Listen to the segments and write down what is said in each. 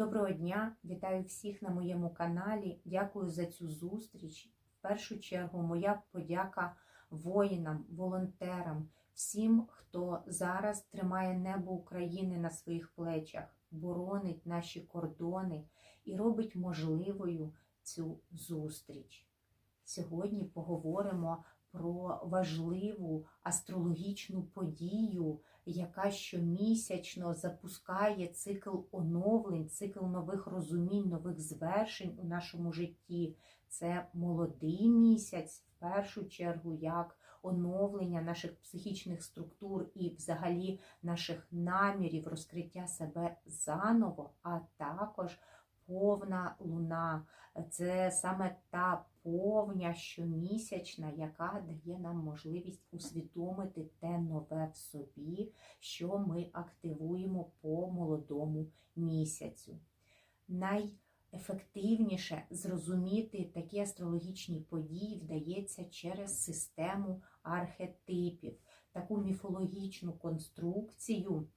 Доброго дня! Вітаю всіх на моєму каналі. Дякую за цю зустріч. В першу чергу, моя подяка воїнам, волонтерам, всім, хто зараз тримає небо України на своїх плечах, боронить наші кордони і робить можливою цю зустріч. Сьогодні поговоримо про важливу астрологічну подію, яка щомісячно запускає цикл оновлень, цикл нових розумінь, нових звершень у нашому житті. Це молодий місяць, в першу чергу, як оновлення наших психічних структур і, взагалі, наших намірів, розкриття себе заново, а також повна луна. Це саме та повня щомісячна, яка дає нам можливість усвідомити те нове в собі, що ми активуємо по молодому місяцю. Найефективніше зрозуміти такі астрологічні події вдається через систему архетипів, таку міфологічну конструкцію,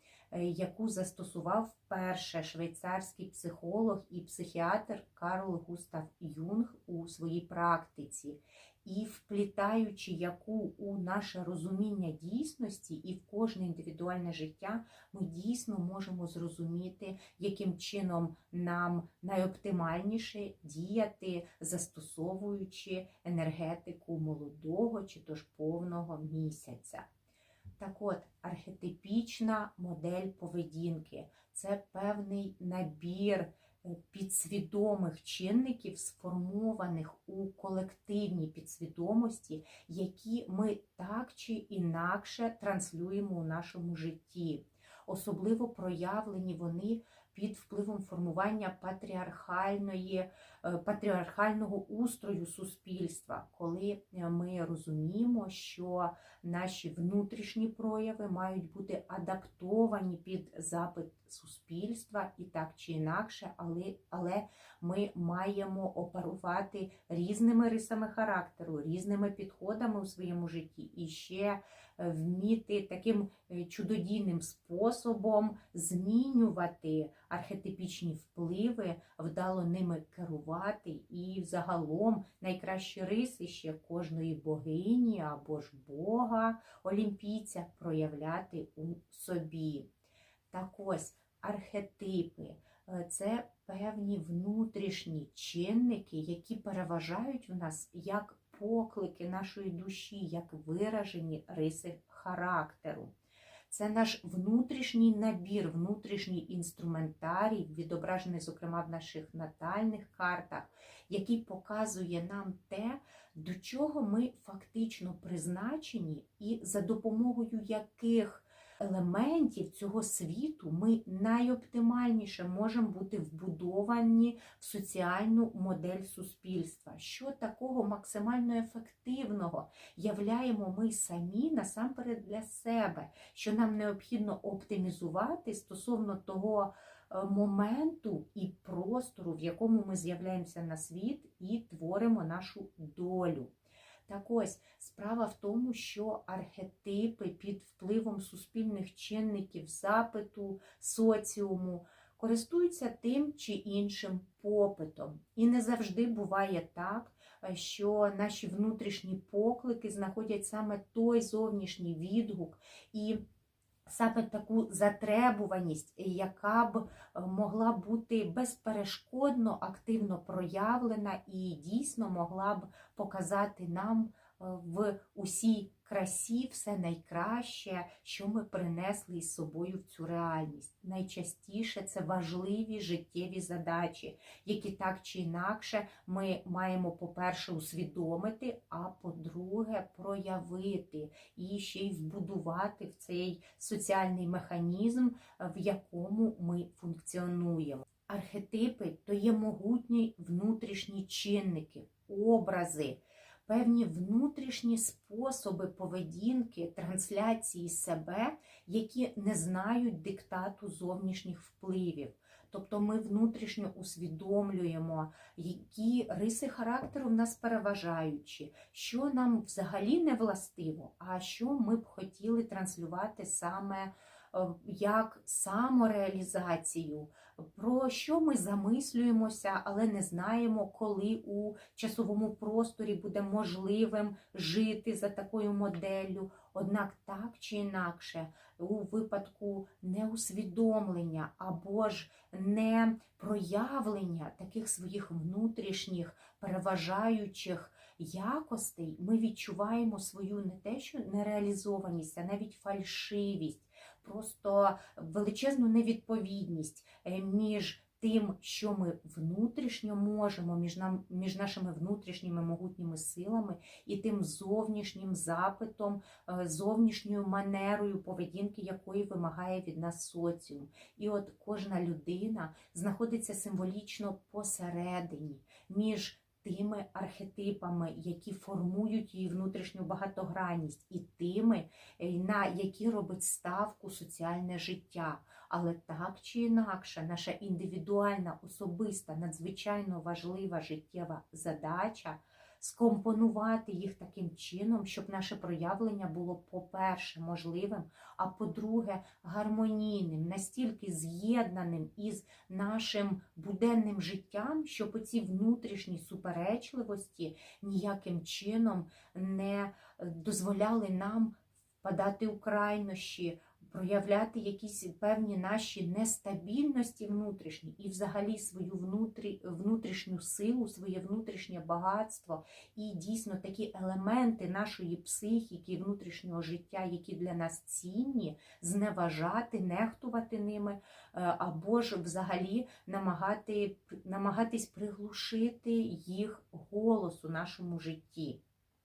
яку застосував вперше швейцарський психолог і психіатр Карл Густав Юнг у своїй практиці, і вплітаючи яку у наше розуміння дійсності і в кожне індивідуальне життя, ми дійсно можемо зрозуміти, яким чином нам найоптимальніше діяти, застосовуючи енергетику молодого чи то ж повного місяця. Так от, архетипічна модель поведінки це певний набір е, підсвідомих чинників, сформованих у колективній підсвідомості, які ми так чи інакше транслюємо у нашому житті. Особливо проявлені вони під впливом формування патріархальної, патріархального устрою суспільства, коли е, ми розуміємо, що наші внутрішні прояви мають бути адаптовані під запит суспільства і так чи інакше, але, але ми маємо оперувати різними рисами характеру, різними підходами у своєму житті і ще е, вміти таким чудодійним способом змінювати архетипічні впливи, вдало ними керувати, і загалом найкращі риси ще кожної богині або ж Бога, олімпійця проявляти у собі. Так ось архетипи це певні внутрішні чинники, які переважають в нас як поклики нашої душі, як виражені риси характеру. Це наш внутрішній набір, внутрішній інструментарій, відображений, зокрема, в наших натальних картах, який показує нам те, до чого ми фактично призначені, і за допомогою яких елементів цього світу ми найоптимальніше можемо бути вбудовані в соціальну модель суспільства. Що такого максимально ефективного являємо ми самі насамперед для себе, що нам необхідно оптимізувати стосовно того. Е, моменту і простору, в якому ми з'являємося на світ і творимо нашу долю. Так ось справа в тому, що архетипи під впливом суспільних чинників запиту, соціуму користуються тим чи іншим попитом. І не завжди буває так, що наші внутрішні поклики знаходять саме той зовнішній відгук. і саме таку затребуваність, яка б е, могла бути безперешкодно активно проявлена і дійсно могла б показати нам е, в усій красі все найкраще, що ми принесли із собою в цю реальність. Найчастіше це важливі життєві задачі, які так чи інакше ми маємо, по-перше, усвідомити, а по-друге, проявити і ще й вбудувати в цей соціальний механізм, в якому ми функціонуємо. Архетипи то є могутні внутрішні чинники, образи певні внутрішні способи поведінки, трансляції себе, які не знають диктату зовнішніх впливів. Тобто ми внутрішньо усвідомлюємо, які риси характеру в нас переважаючі, що нам взагалі не властиво, а що ми б хотіли транслювати саме е, як самореалізацію, про що ми замислюємося, але не знаємо, коли у часовому просторі буде можливим жити за такою моделлю. Однак так чи інакше, у випадку неусвідомлення або ж не проявлення таких своїх внутрішніх переважаючих якостей, ми відчуваємо свою не те, що нереалізованість, а навіть фальшивість, просто величезну невідповідність е, між тим, що ми внутрішньо можемо, між нам, між нашими внутрішніми могутніми силами і тим зовнішнім запитом, е, зовнішньою манерою поведінки, якої вимагає від нас соціум. І от кожна людина знаходиться символічно посередині між тими архетипами, які формують її внутрішню багатогранність, і тими, е, на які робить ставку соціальне життя. Але так чи інакше, наша індивідуальна, особиста, надзвичайно важлива життєва задача скомпонувати їх таким чином, щоб наше проявлення було, по-перше, можливим, а по-друге, гармонійним, настільки з'єднаним із нашим буденним життям, щоб оці внутрішні суперечливості ніяким чином не дозволяли нам впадати у крайнощі проявляти якісь певні наші нестабільності внутрішні і взагалі свою внутрі, внутрішню силу, своє внутрішнє багатство і дійсно такі елементи нашої психіки, внутрішнього життя, які для нас цінні, зневажати, нехтувати ними, е, або ж взагалі намагати, намагатись приглушити їх голос у нашому житті.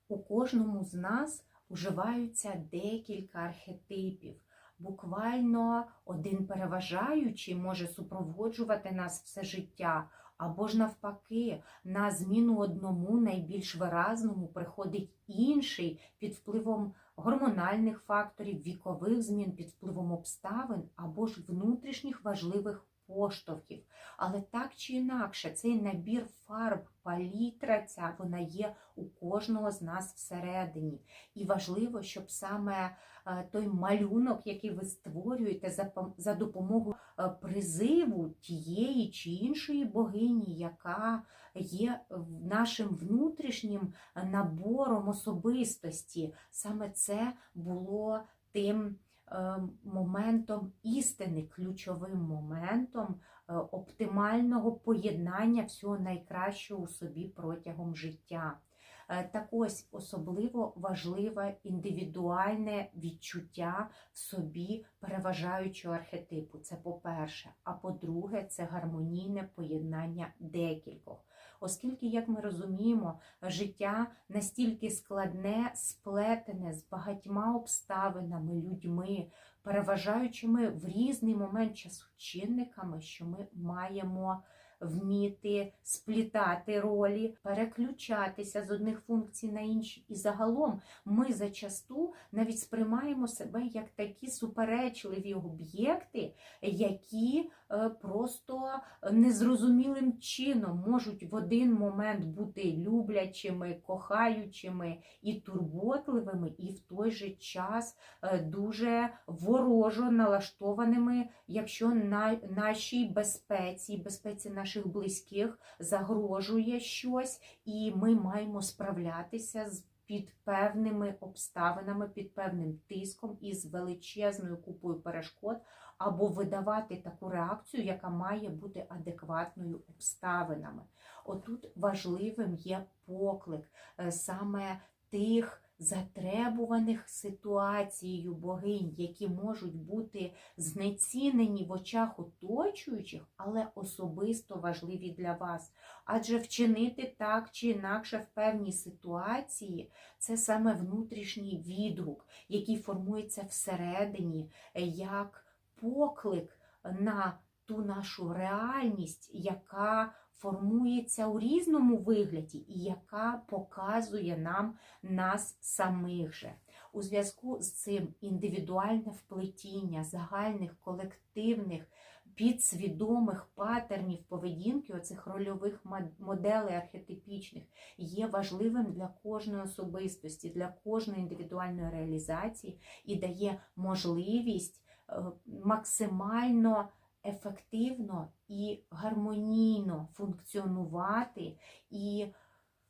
У кожному з нас уживаються декілька архетипів буквально один переважаючий може супроводжувати нас все життя, або ж навпаки, на зміну одному найбільш виразному приходить інший під впливом гормональних факторів, вікових змін, під впливом обставин або ж внутрішніх важливих поштовхів. Але так чи інакше, цей набір фарб, палітра ця вона є у кожного з нас всередині. І важливо, щоб саме е, той малюнок, який ви створюєте за допомогою е, призиву тієї чи іншої богині, яка є нашим внутрішнім набором особистості, саме це було тим. Е, моментом істини, ключовим моментом е, оптимального поєднання всього найкращого у собі протягом життя. Е, так ось особливо важливе індивідуальне відчуття в собі переважаючого архетипу. Це по-перше. А по-друге, це гармонійне поєднання декількох оскільки, як ми розуміємо, життя настільки складне, сплетене з багатьма обставинами, людьми, переважаючими в різний момент часу чинниками, що ми маємо вміти сплітати ролі, переключатися з одних функцій на інші. І загалом ми зачасту навіть сприймаємо себе як такі суперечливі об'єкти, які просто незрозумілим чином можуть в один момент бути люблячими, кохаючими і турботливими, і в той же час е, дуже ворожо налаштованими, якщо на нашій безпеці, безпеці наших близьких загрожує щось, і ми маємо справлятися з під певними обставинами, під певним тиском і з величезною купою перешкод, або видавати таку реакцію, яка має бути адекватною обставинами. Отут важливим є поклик е, саме тих затребуваних ситуацією богинь, які можуть бути знецінені в очах оточуючих, але особисто важливі для вас. Адже вчинити так чи інакше в певній ситуації це саме внутрішній відгук, який формується всередині, як поклик на ту нашу реальність, яка формується у різному вигляді і яка показує нам нас самих же. У зв'язку з цим індивідуальне вплетіння загальних колективних підсвідомих патернів поведінки, оцих рольових моделей архетипічних, є важливим для кожної особистості, для кожної індивідуальної реалізації і дає можливість максимально ефективно і гармонійно функціонувати і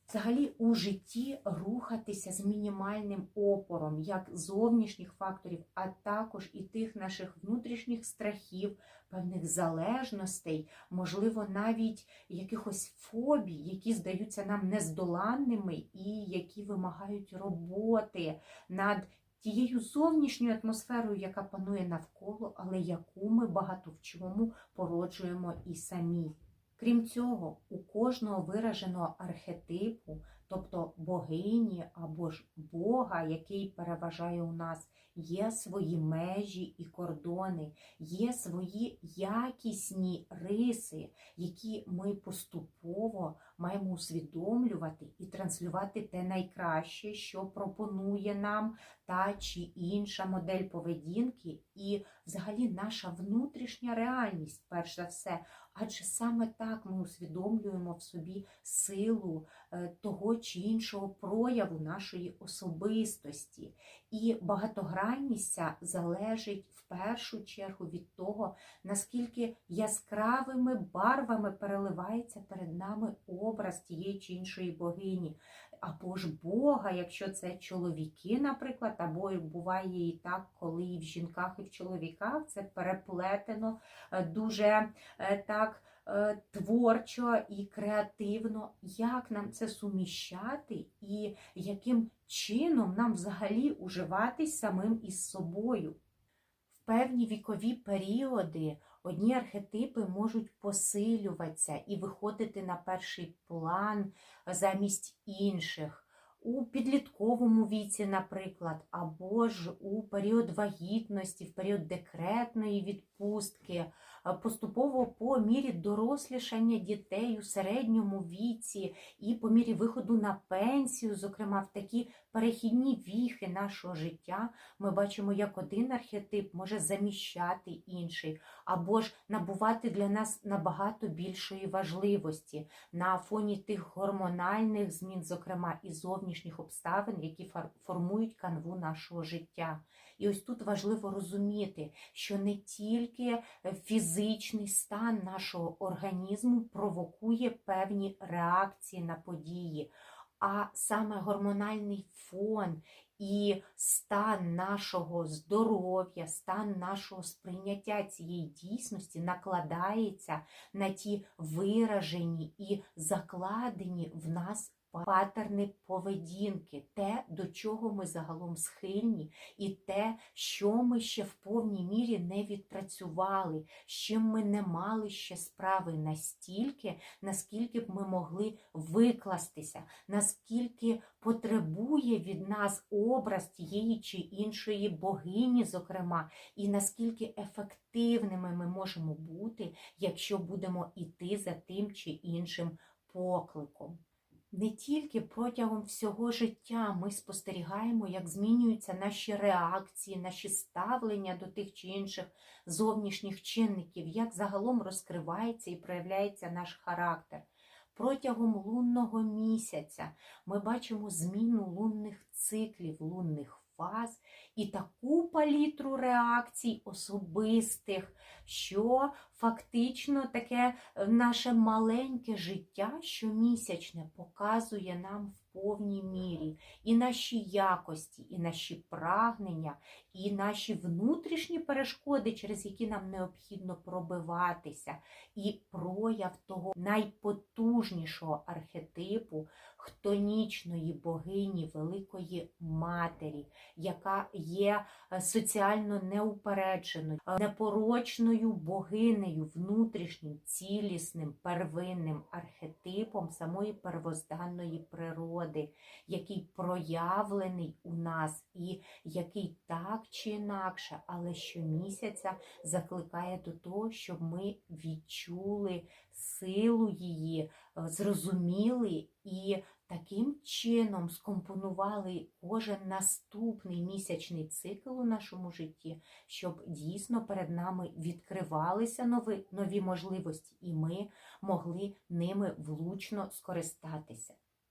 взагалі у житті рухатися з мінімальним опором, як зовнішніх факторів, а також і тих наших внутрішніх страхів, певних залежностей, можливо, навіть якихось фобій, які здаються нам нездоланними і які вимагають роботи над тією зовнішньою атмосферою, яка панує навколо, але яку ми багато в чому породжуємо і самі. Крім цього, у кожного вираженого архетипу, тобто богині або ж Бога, який переважає у нас, є свої межі і кордони, є свої якісні риси, які ми поступово маємо усвідомлювати і транслювати те найкраще, що пропонує нам та чи інша модель поведінки, і взагалі наша внутрішня реальність, перш за все. Адже саме так ми усвідомлюємо в собі силу е, того чи іншого прояву нашої особистості. І багатогранність залежить в першу чергу від того, наскільки яскравими барвами переливається перед нами образ тієї чи іншої богині. Або ж Бога, якщо це чоловіки, наприклад, або буває і так, коли і в жінках, і в чоловіках це переплетено е, дуже е, так е, творчо і креативно, як нам це суміщати, і яким чином нам взагалі уживатись самим із собою. В певні вікові періоди одні архетипи можуть посилюватися і виходити на перший план замість інших. У підлітковому віці, наприклад, або ж у період вагітності, в період декретної відпустки, поступово по мірі дорослішання дітей у середньому віці і по мірі виходу на пенсію, зокрема в такі перехідні віхи нашого життя, ми бачимо, як один архетип може заміщати інший, або ж набувати для нас набагато більшої важливості на фоні тих гормональних змін, зокрема і зовнішніх обставин, які формують канву нашого життя. І ось тут важливо розуміти, що не тільки фізичний стан нашого організму провокує певні реакції на події, а саме гормональний фон. І стан нашого здоров'я, стан нашого сприйняття цієї дійсності накладається на ті виражені і закладені в нас патерни поведінки, те, до чого ми загалом схильні, і те, що ми ще в повній мірі не відпрацювали, з чим ми не мали ще справи настільки, наскільки б ми могли викластися, наскільки потребує від нас образ тієї чи іншої богині, зокрема, і наскільки ефективними ми можемо бути, якщо будемо іти за тим чи іншим покликом. Не тільки протягом всього життя ми спостерігаємо, як змінюються наші реакції, наші ставлення до тих чи інших зовнішніх чинників, як загалом розкривається і проявляється наш характер. Протягом лунного місяця ми бачимо зміну лунних циклів, лунних фаз і таку палітру реакцій особистих, що фактично таке е, наше маленьке життя щомісячне показує нам в повній мірі. І наші якості, і наші прагнення, і наші внутрішні перешкоди, через які нам необхідно пробиватися, і прояв того найпотужнішого архетипу хтонічної богині Великої Матері, яка є е, соціально неупередженою, непорочною богинею, внутрішнім, цілісним, первинним архетипом самої первозданної природи, який проявлений у нас і який так чи інакше, але щомісяця закликає до того, щоб ми відчули силу її, е, зрозуміли і таким чином скомпонували кожен наступний місячний цикл у нашому житті, щоб дійсно перед нами відкривалися нові, нові можливості, і ми могли ними влучно скористатися.